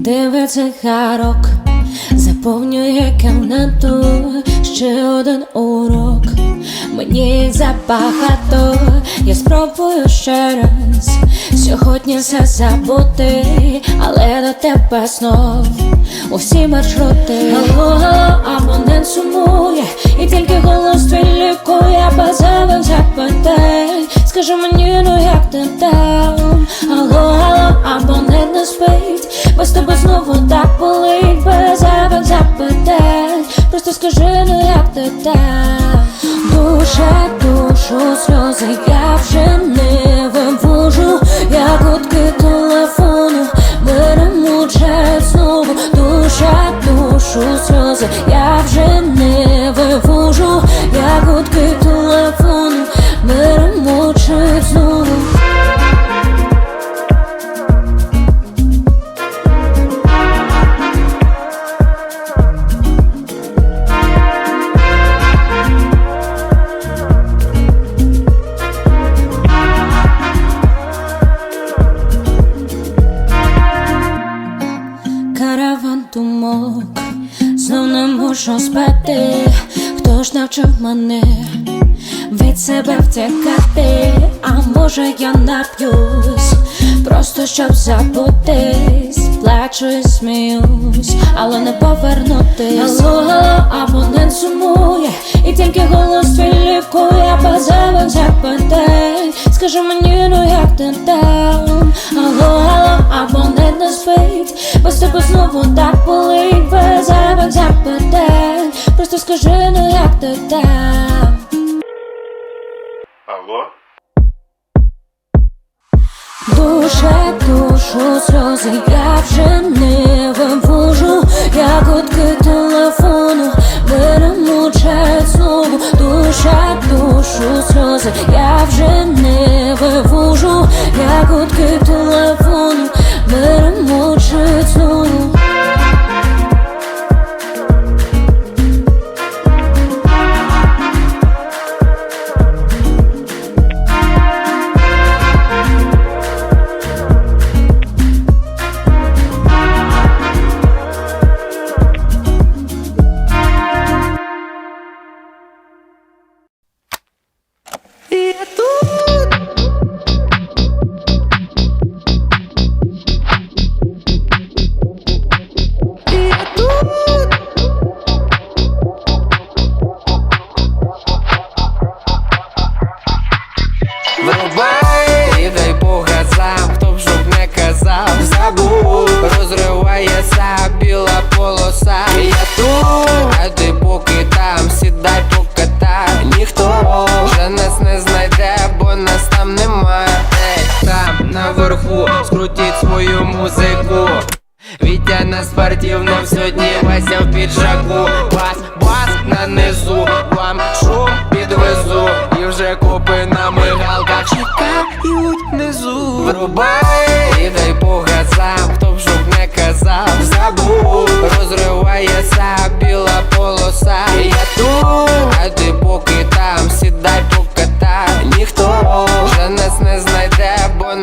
Диви цигарок заповнює кімнату ще один урок. Мені забагато, я спробую ще раз сьогодні все забути, але до тебе знов усі маршрути. Алло, алло, абонент сумує, і тільки голос твій лікує, базових запитань. Скажи мені, ну як ти там? Алло, алло, абонент не спить, без тебе знову так болить, без зайвих запитань. Просто скажи, ну як ти там? Душа, душу, сльози я вже не вивожу, як гудки телефону, перемучать знову. Душа, душу, сльози я вже не вивожу, як гудки телефону, втікати? А може я нап'юсь, просто щоб забутись, плачу і сміюсь, але не повернутись. Алло, алло, абонент сумує, і тільки голос твій лікує базових запитань. Скажи мені, ну як ти там? Алло, алло, абонент не спить, без тебе знову так болить, без зайвих. Просто скажи, ну як ти там? Алло? Душе, душу сльози, я вже не вивожу, я гудки телефону, перемучаю знову, душа, душу сльози, я вже не вивожу, я гудки телефону, перемучаю знову.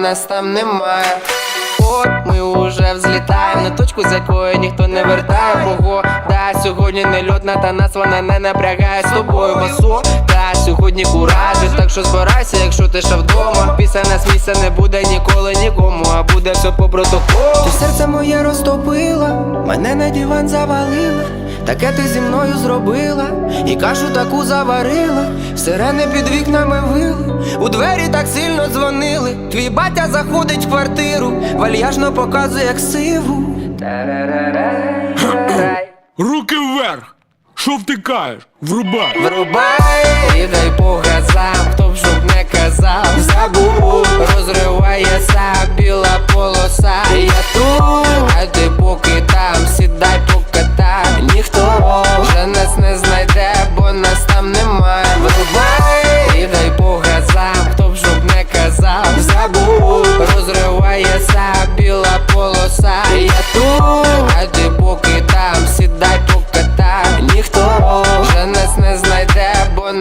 Нас там немає От ми уже взлітаємо на точку, з якої ніхто не вертає. Да, сьогодні не льотна, та нас вона не напрягає. З тобою басо Та сьогодні куражі, так що збирайся, якщо ти ще вдома. Після нас місця не буде ніколи нікому, а буде все по протоколу. Ти серце моє розтопила, мене на диван завалила, таке ти зі мною зробила, і кашу таку заварила, сирени під вікнами вили, у двері так сильно дзвонили. Твій батя заходить в квартиру, вальяжно показує як сиву. Руки вверх! Що втикаєш? Врубай! Врубай і дай по газам, хто б щоб не казав, забув, розривається біла полоса. Я тут,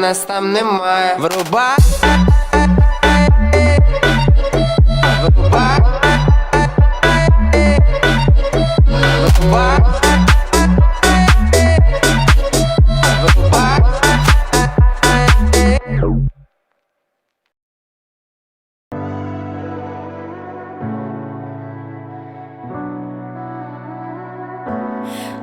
нас там немає. Врубай Врубай Врубай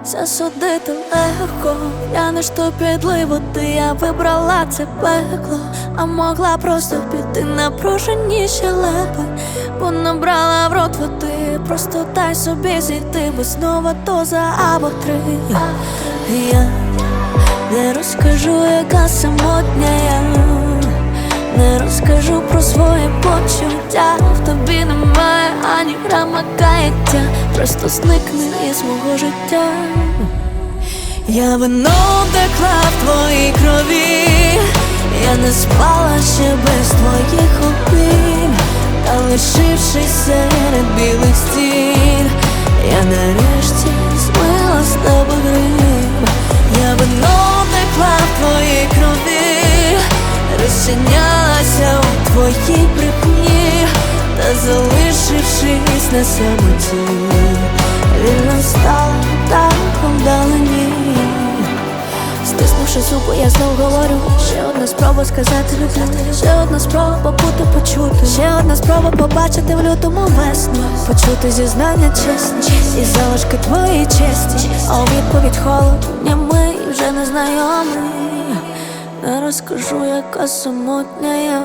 Засудити легко, я не що підливу, ти я вибрала це пекло, а могла просто піти напружені щелепи, бо набрала в рот води, просто дай собі зійти, бо знову доза або три. Я не розкажу, яка самотня я. Не розкажу про свої почуття. В тобі немає ані грама каяття. Просто зникни із мого життя Я вино текла в твоїй крові. Я не спала ще без твоїх обійм. Та лишившись серед білих стін Я нарешті змила з тебе грим. Я вино текла в твоїй крові. Розчинялася у твоїй брехні Та залишившись на самоті Вільно стала птахом вдалині Стиснувши зуби, я знов говорю. Ще одна спроба сказати люблю. Ще одна спроба бути почути Ще одна спроба побачити в лютому весну. Почути зізнання чесні. І залишки твоєї честі А у відповідь холод німий вже незнайомий не розкажу, яка самотня я.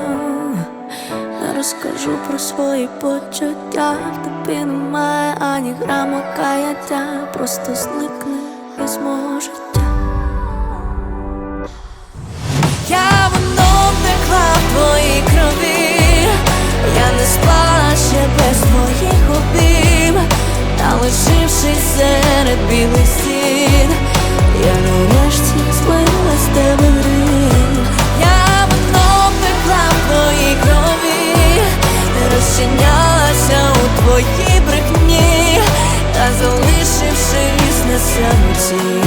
Не розкажу про свої почуття. Тобі немає ані грама каяття. Просто зникни із мого життя Я воно втекла в твоїй крові Я не спала без твоїх обійм. Та серед білих стін Я нарешті злила з тебе Я воно втекла в твоїй крові. У твоїй брехні. Та залишившись на самоті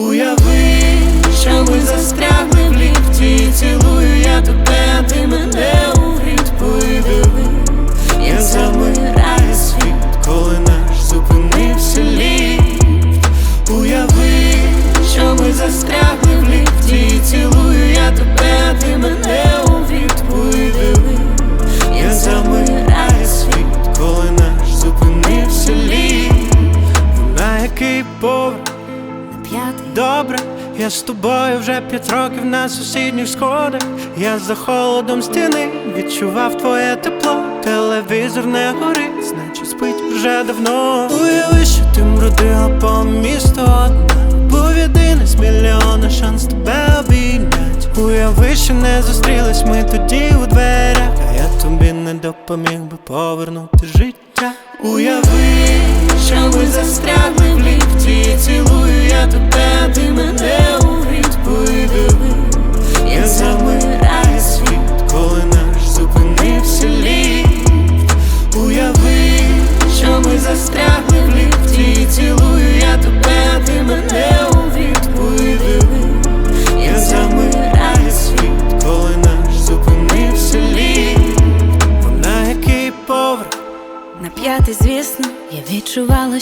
Уяви, що ми застрягли в ліфті. Цілую я тебе, ти мене у відповіді Я замираю світ, коли наш зупинився ліфт. Уяви, що ми застрягли в ліфті. Цілую я тебе, ти мене З тобою вже п'ять років на сусідніх сходах. Я за холодом стіни відчував твоє тепло. Телевізор не горить, значить спить вже давно. Уяви, що ти мродила по місту одна. Був єдиний з мільйона шанс тебе обійнять. Уяви, що не зустрілись ми тоді у дверях. А я тобі не допоміг би повернути життя. Уяви, що ми застрягли в ліфті. Цілую я тебе, ти мене у відповідь. Я замираю світ, коли наш зупинився ліфт. Уяви, що ми застрягли в ліфті. Цілую я тебе, ти мене у відповідь.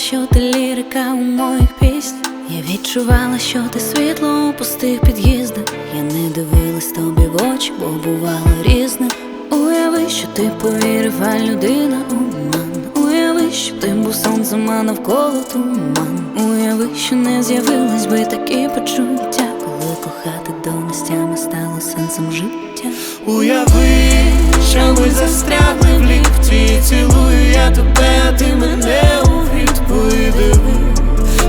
Що ти лірика у моїх піснях. Я відчувала, що ти світло у пустих під'їздах. Я не дивилась тобі в очі, бо бувало різне. Уяви, що ти повірив, а людина обман. Уяви, що ти був сонцем, а навколо туман. Уяви, що не з'явились би такі почуття, коли кохати до місцями стало сенсом життя. Уяви, що ми застрягли в ліфті. Цілую я тебе, а ти мене у відповідь.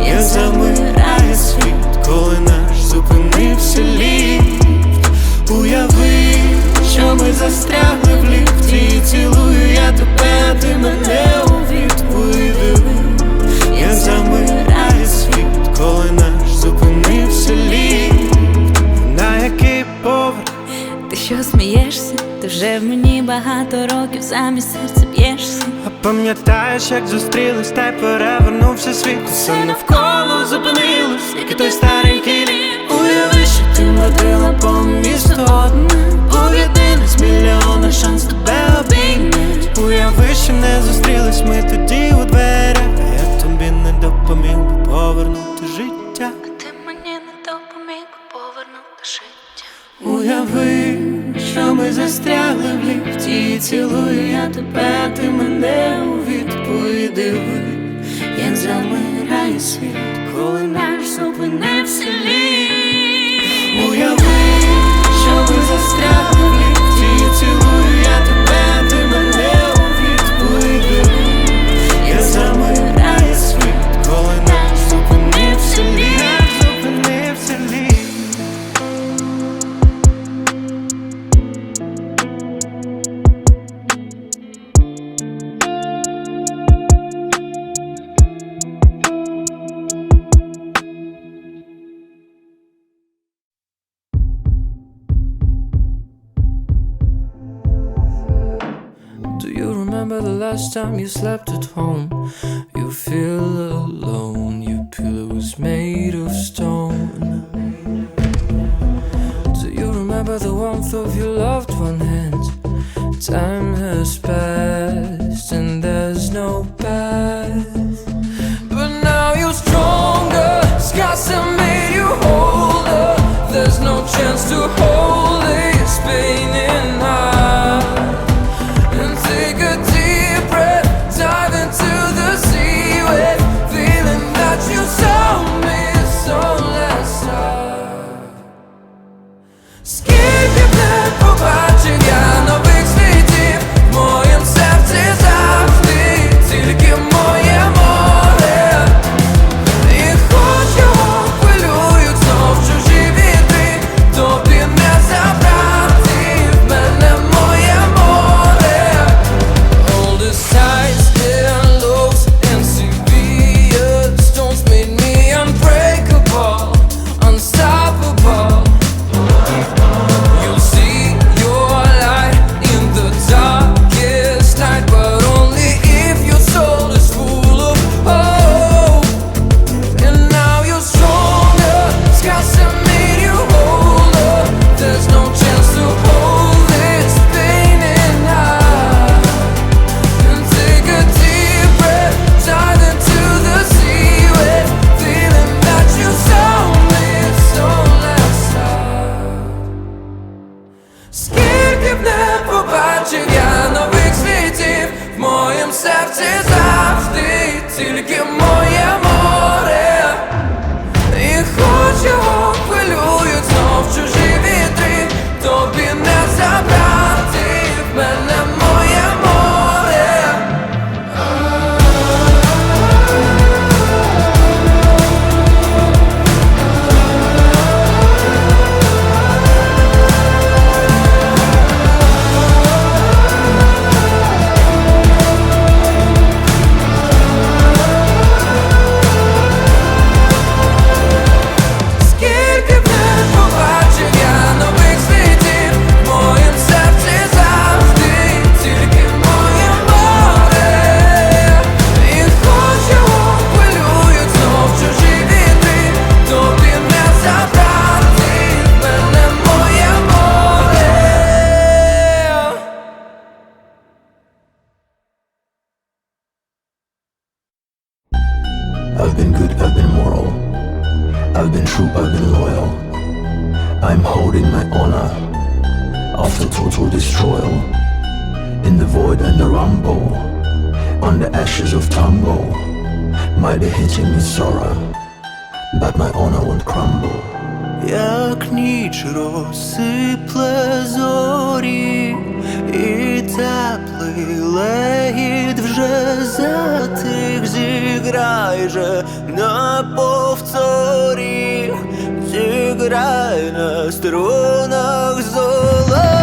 Я замираю світ, коли наш зупинився ліфт. Уяви, що ми застрягли в ліфті. Цілую я тебе, ти мене у відповідь. Я замираю світ, коли наш зупинився ліфт. На який поверх? Ти що смієшся? Ти вже в мені багато років замість серця пам'ятаєш, як зустрілись, та й перевернувся світ? Все навколо зупинилось, як і той старий кілі Уяви, що ти мродила по місту одне. Був єдиний з мільйона шанс тебе обійняти Уяви, що не зустрілись ми тоді у дверях А я тобі не допоміг би застрягли в ліфті Цілую я тебе, ти мене у відповідь диви Я замираю світ, коли наш зупинився літ. Уяви, що ми застрягли last time you slept at home? You feel alone, your pillow pillow's made of stone. Do you remember the warmth of your loved one hand? Time has passed and there's no path. But now you're stronger, scars have made you older. There's no chance to corner would crumble. Як ніч розсипле зорі, і теплий легіт вже затих зіграй же на повторі, зіграй на струнах золотих.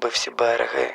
губи всі береги.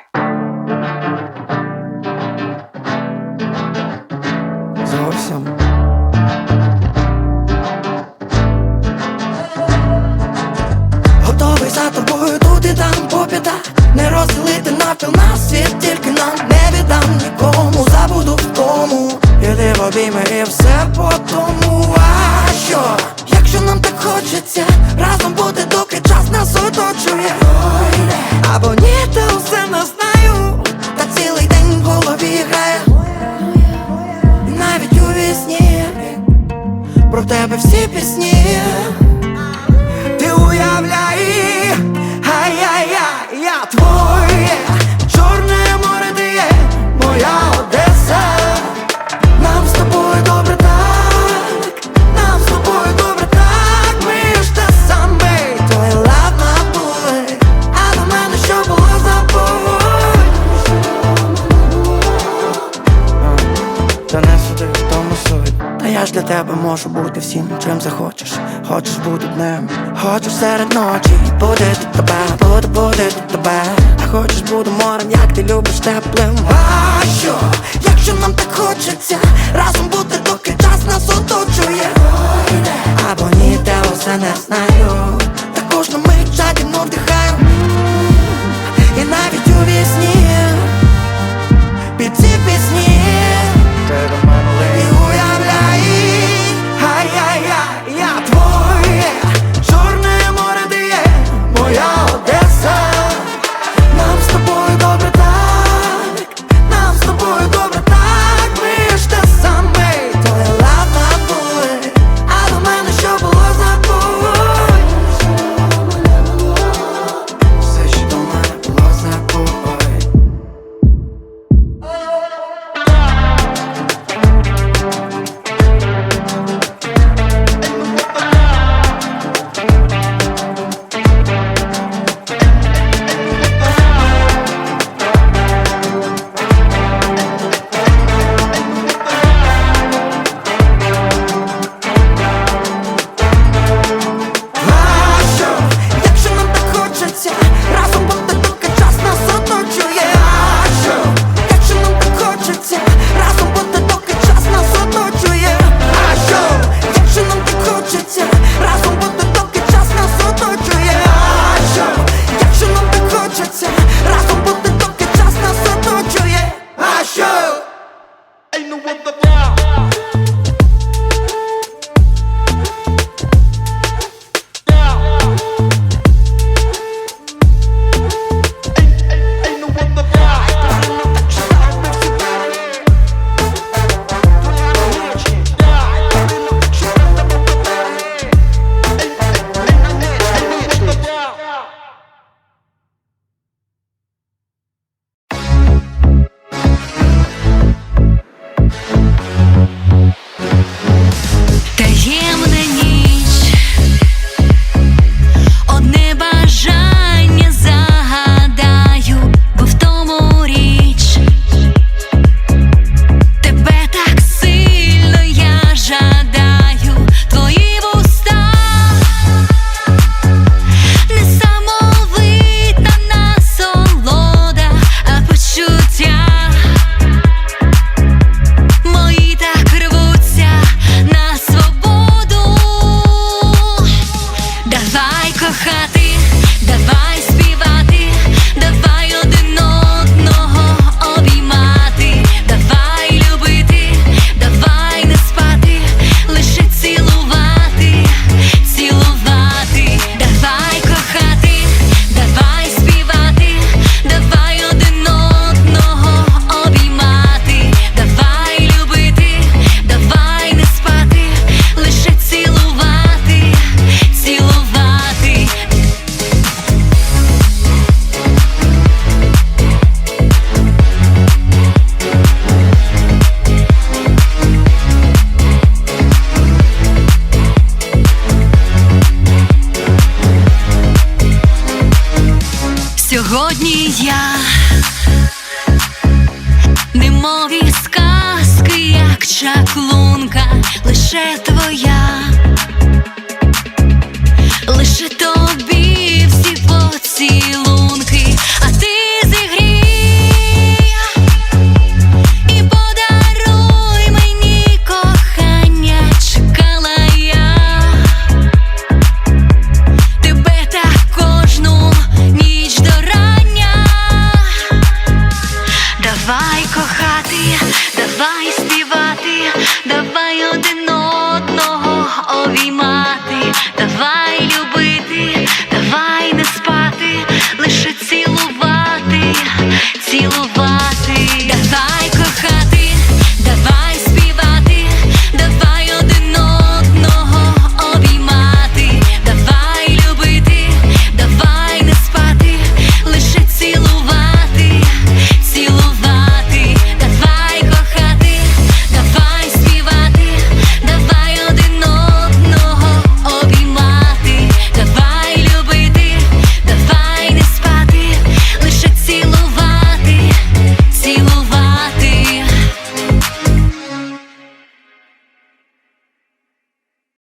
тебе можу бути всім, чим захочеш, хочеш бути днем, хочу серед ночі, буде тут тебе, буду, буде тут тебе, а хочеш буду морем, як ти любиш теплим. А що, якщо нам так хочеться, разом бути, доки час нас оточує, або ні, те усе не знаю. Також на ми чаті вдихаємо І навіть у вісні під ці пісні.